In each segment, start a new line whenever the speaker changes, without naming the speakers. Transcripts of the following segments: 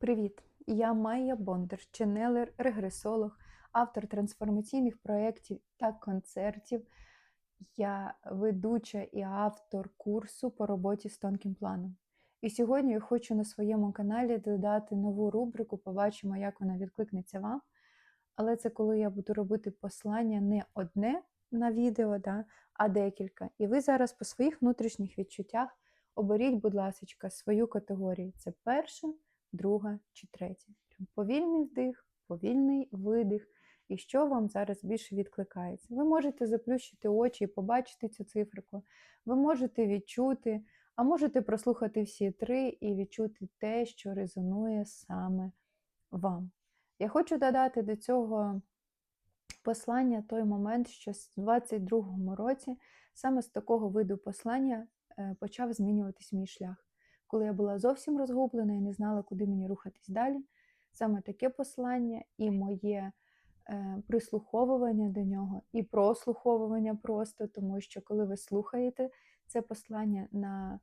Привіт! Я Майя Бондар, ченелер, регресолог, автор трансформаційних проєктів та концертів. Я ведуча і автор курсу по роботі з тонким планом. І сьогодні я хочу на своєму каналі додати нову рубрику, побачимо, як вона відкликнеться вам. Але це коли я буду робити послання не одне на відео, да, а декілька. І ви зараз по своїх внутрішніх відчуттях оберіть, будь ласка, свою категорію. Це перша, друга чи третя. Повільний вдих, повільний видих. І що вам зараз більше відкликається? Ви можете заплющити очі і побачити цю циферку. Ви можете відчути, а можете прослухати всі три і відчути те, що резонує саме вам. Я хочу додати до цього послання той момент, що в 22-му році саме з такого виду послання е, почав змінюватись мій шлях. Коли я була зовсім розгублена і не знала, куди мені рухатись далі. Саме таке послання і моє е, прислуховування до нього, і прослуховування просто, тому що коли ви слухаєте це послання на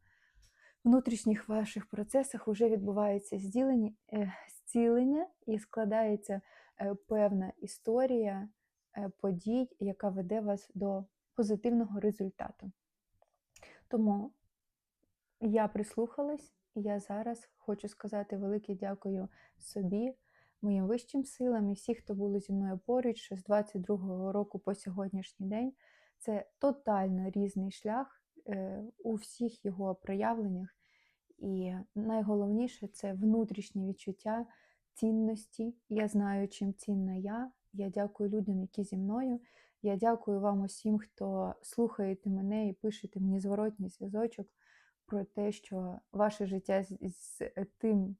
внутрішніх ваших процесах, вже відбувається зділення, е, зцілення і складається е, певна історія е, подій, яка веде вас до позитивного результату. Тому я прислухалась, і я зараз хочу сказати велике дякую собі, моїм вищим силам і всіх, хто були зі мною поруч, з 22-го року по сьогоднішній день. Це тотально різний шлях е, у всіх його проявленнях. І найголовніше це внутрішнє відчуття цінності. Я знаю, чим цінна я. Я дякую людям, які зі мною. Я дякую вам усім, хто слухаєте мене і пишете мені зворотній зв'язочок про те, що ваше життя з, з тим,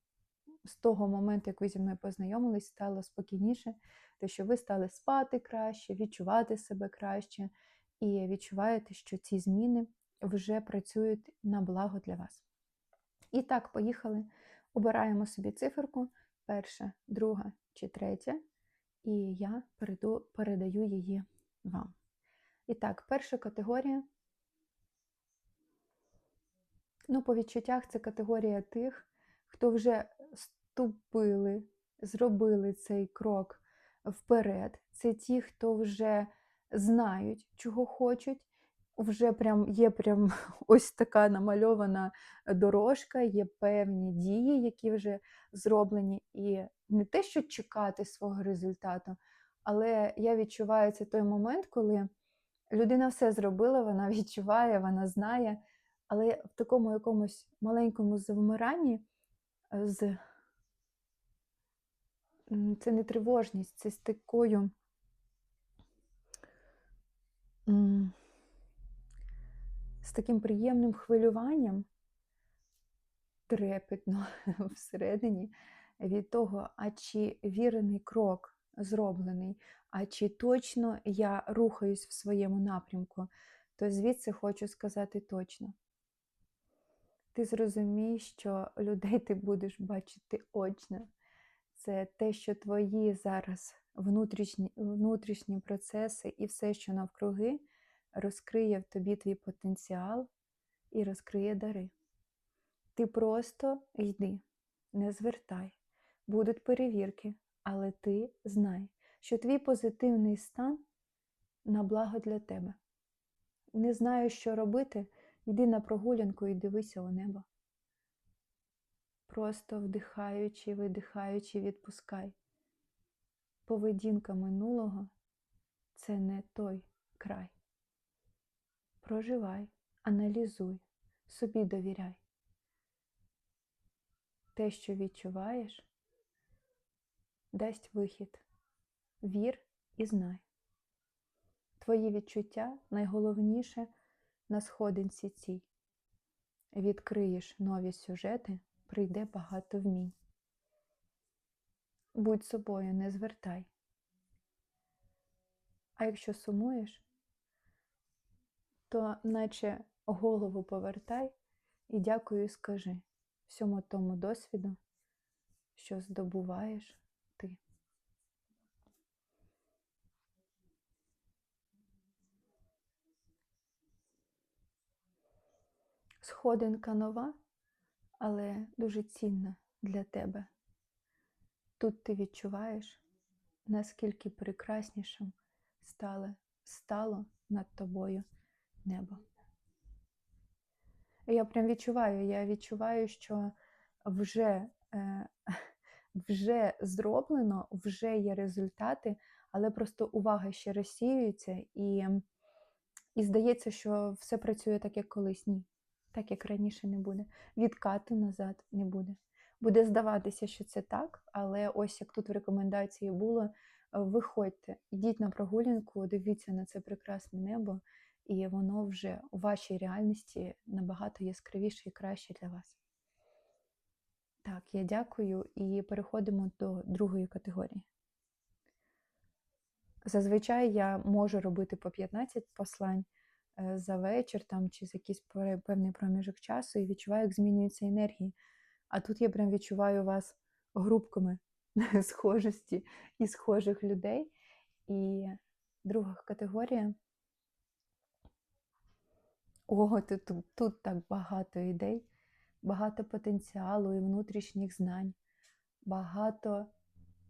з того моменту, як ви зі мною познайомились, стало спокійніше, те, що ви стали спати краще, відчувати себе краще, і відчуваєте, що ці зміни вже працюють на благо для вас. І так, поїхали. Обираємо собі циферку, перша, друга чи третя, і я передаю її вам. І так, перша категорія. Ну, по відчуттях це категорія тих, хто вже ступили, зробили цей крок вперед. Це ті, хто вже знають, чого хочуть. Вже прям є прям ось така намальована дорожка, є певні дії, які вже зроблені, і не те, що чекати свого результату, але я відчуваю це той момент, коли людина все зробила, вона відчуває, вона знає, але в такому якомусь маленькому завмиранні з це не тривожність, це з такою. З таким приємним хвилюванням, трепетно всередині, від того, а чи вірений крок зроблений, а чи точно я рухаюсь в своєму напрямку, то звідси хочу сказати точно. Ти зрозумієш, що людей ти будеш бачити очно. Це те, що твої зараз внутрішні, внутрішні процеси і все, що навкруги, розкриє в тобі твій потенціал і розкриє дари. Ти просто йди, не звертай, будуть перевірки, але ти знай, що твій позитивний стан на благо для тебе. Не знаю, що робити, йди на прогулянку і дивися у небо. Просто вдихаючи, видихаючи, відпускай. Поведінка минулого це не той край. Проживай, аналізуй, собі довіряй. Те, що відчуваєш, дасть вихід. Вір і знай. Твої відчуття найголовніше на сходинці цій. Відкриєш нові сюжети, прийде багато вмінь. Будь собою, не звертай. А якщо сумуєш, то наче голову повертай і дякую скажи всьому тому досвіду, що здобуваєш ти. Сходинка нова, але дуже цінна для тебе. тут ти відчуваєш, наскільки прекраснішим стало, стало над тобою небо. Я прям відчуваю, я відчуваю, що вже, е, вже зроблено, вже є результати, але просто увага ще розсіюється, і, і здається, що все працює так, як колись. Ні, так як раніше не буде. Відкату назад не буде. Буде здаватися, що це так, але ось як тут в рекомендації було, е, виходьте, йдіть на прогулянку, дивіться на це прекрасне небо, і воно вже у вашій реальності набагато яскравіше і краще для вас. Так, я дякую і переходимо до другої категорії. Зазвичай я можу робити по 15 послань за вечір там, чи за якийсь певний проміжок часу і відчуваю, як змінюються енергії. А тут я прям відчуваю вас групками схожості і схожих людей. І друга категорія. Ого, тут, тут, тут так багато ідей, багато потенціалу і внутрішніх знань, багато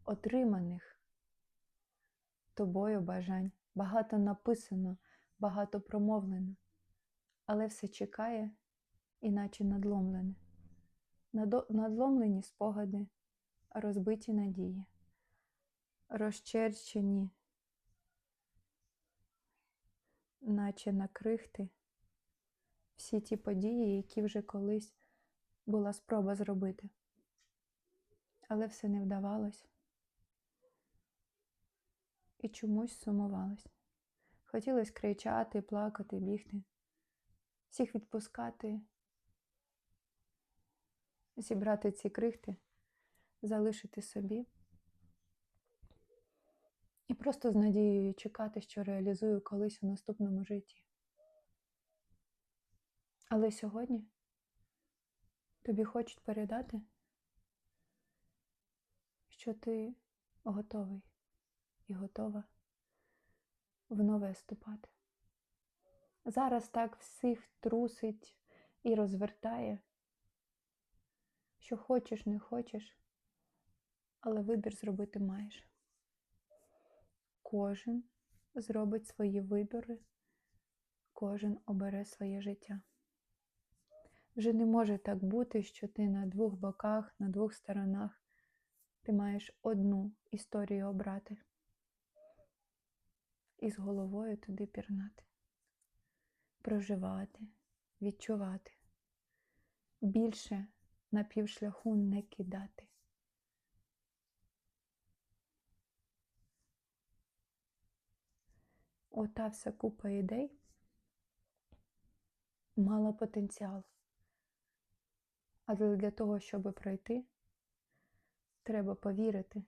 отриманих тобою бажань, багато написано, багато промовлено, але все чекає, іначе надломлене. Надломлені спогади, розбиті надії, розчерчені, наче на крихти, всі ті події, які вже колись була спроба зробити. Але все не вдавалось. І чомусь сумувалось. Хотілося кричати, плакати, бігти, всіх відпускати, зібрати ці крихти, залишити собі. І просто з надією чекати, що реалізую колись у наступному житті. Але сьогодні тобі хочуть передати, що ти готовий і готова в нове ступати. Зараз так всіх трусить і розвертає, що хочеш, не хочеш, але вибір зробити маєш. Кожен зробить свої вибори, кожен обере своє життя. Вже не може так бути, що ти на двох боках, на двох сторонах ти маєш одну історію обрати і з головою туди пірнати, проживати, відчувати, більше на півшляху не кидати. Ота вся купа ідей мала потенціал. Але для того, щоб пройти, треба повірити,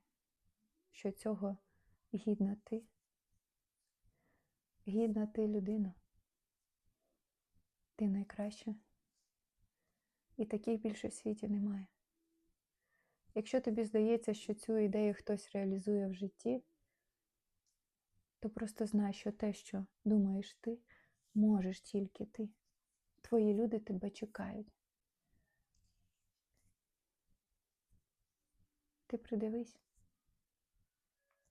що цього гідна ти, гідна ти людина. Ти найкраща. І таких більше в світі немає. Якщо тобі здається, що цю ідею хтось реалізує в житті, то просто знай, що те, що думаєш ти, можеш тільки ти. Твої люди тебе чекають. Ти придивись,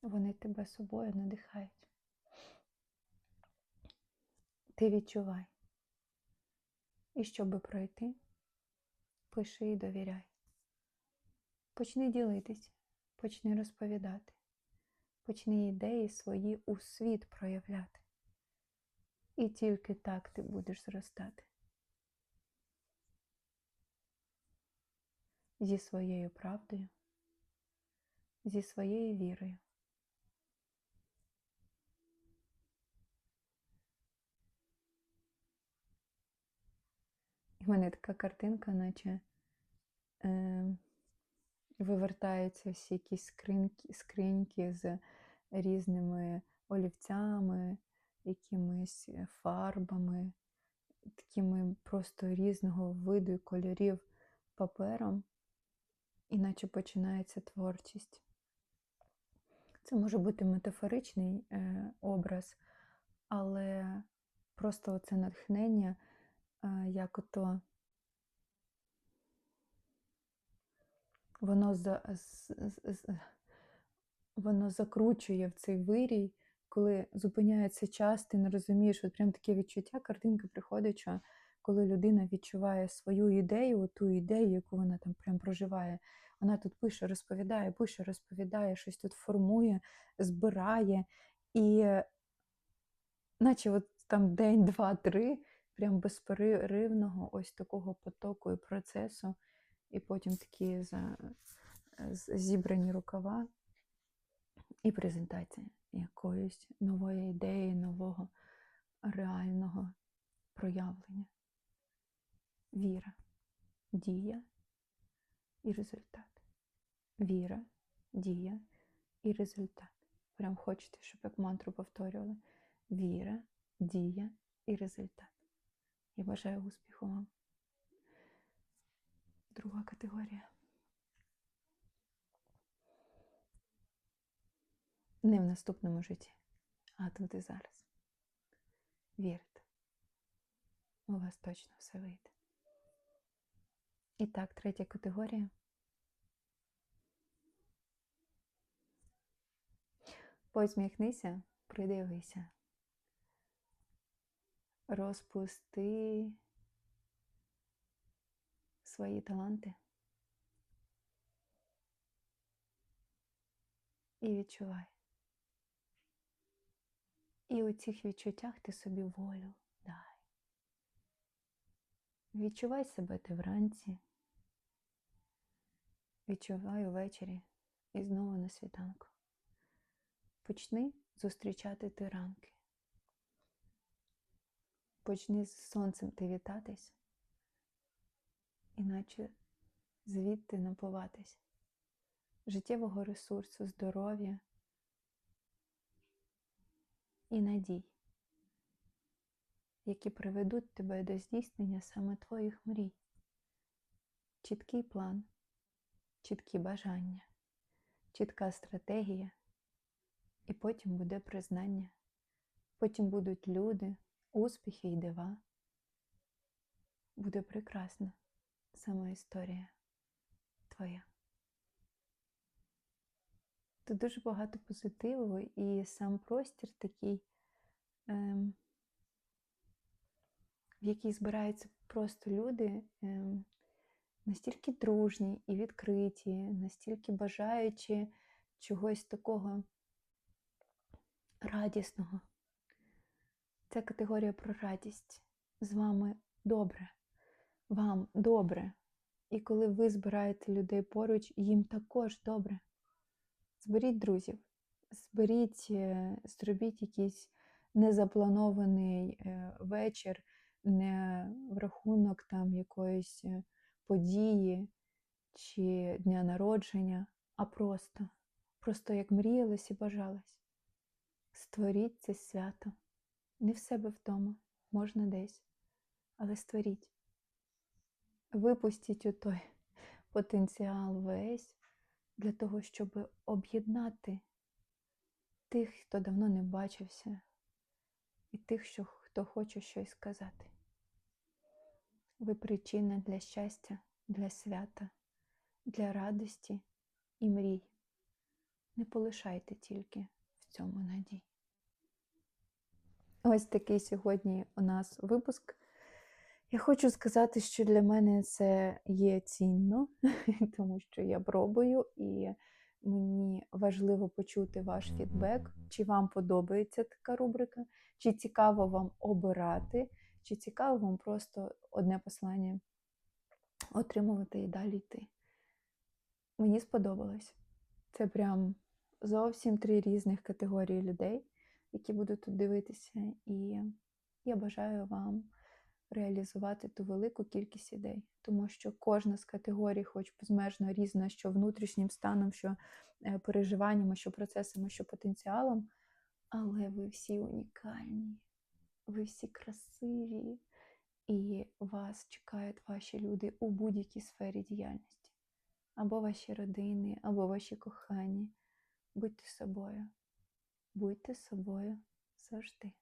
вони тебе собою надихають. Ти відчувай. І щоби пройти, пиши і довіряй. Почни ділитись, почни розповідати, почни ідеї свої у світ проявляти. І тільки так ти будеш зростати. Зі своєю правдою, зі своєю вірою. І в мене така картинка, наче е, вивертаються всі якісь скриньки, скриньки з різними олівцями, якимись фарбами, такими просто різного виду і кольорів папером, іначе починається творчість. Це може бути метафоричний е, образ, але просто це натхнення, як ото воно, за, воно закручує в цей вирій, коли зупиняється час, ти не розумієш, от прям таке відчуття, картинка приходить, що коли людина відчуває свою ідею, ту ідею, яку вона там прям проживає, вона тут пише, розповідає, пише, розповідає, щось тут формує, збирає. І е, наче от там день, два, три, прям безперервного ось такого потоку і процесу, і потім такі за, зібрані рукава і презентація якоїсь нової ідеї, нового реального проявлення. Віра, дія і результат. Віра, дія і результат. Прям хочете, щоб як мантру повторювали. Віра, дія і результат. Я бажаю успіху вам. Друга категорія. Не в наступному житті, а тут і зараз. Вірте. У вас точно все вийде. І так, третя категорія. Посміхнися, придивися. Розпусти свої таланти і відчувай. І у цих відчуттях ти собі волю дай. Відчувай себе ти вранці, відчувай увечері і знову на світанку. Почни зустрічати ти ранки. Почни з сонцем ти вітатись, іначе звідти напуватись життєвого ресурсу, здоров'я і надій, які приведуть тебе до здійснення саме твоїх мрій. Чіткий план, чіткі бажання, чітка стратегія, і потім буде признання, потім будуть люди, успіхи і дива. Буде прекрасна сама історія твоя. Тут дуже багато позитиву, і сам простір такий, ем, в який збираються просто люди ем, настільки дружні і відкриті, настільки бажаючи чогось такого радісного. Це категорія про радість. З вами добре, вам добре. І коли ви збираєте людей поруч, їм також добре. Зберіть друзів, зберіть, е, зробіть якийсь незапланований е, вечір, не в рахунок там якоїсь е, події чи дня народження, а просто, просто як мріялось і бажалось. Створіть це свято. Не в себе вдома, можна десь, але створіть. Випустіть у той потенціал весь для того, щоб об'єднати тих, хто давно не бачився, і тих, що, хто хоче щось сказати. Ви причина для щастя, для свята, для радості і мрій. Не полишайте тільки в цьому надій. Ось такий сьогодні у нас випуск. Я хочу сказати, що для мене це є цінно, тому що я пробую, і мені важливо почути ваш фідбек, чи вам подобається така рубрика, чи цікаво вам обирати, чи цікаво вам просто одне послання отримувати і далі йти. Мені сподобалось. Це прям зовсім три різних категорії людей, які будуть тут дивитися, і я бажаю вам реалізувати ту велику кількість ідей, тому що кожна з категорій, хоч безмежно різна, що внутрішнім станом, що е, переживаннями, що процесами, що потенціалом, але ви всі унікальні, ви всі красиві, і вас чекають ваші люди у будь-якій сфері діяльності, або ваші родини, або ваші кохані. Будьте собою, будьте собою завжди.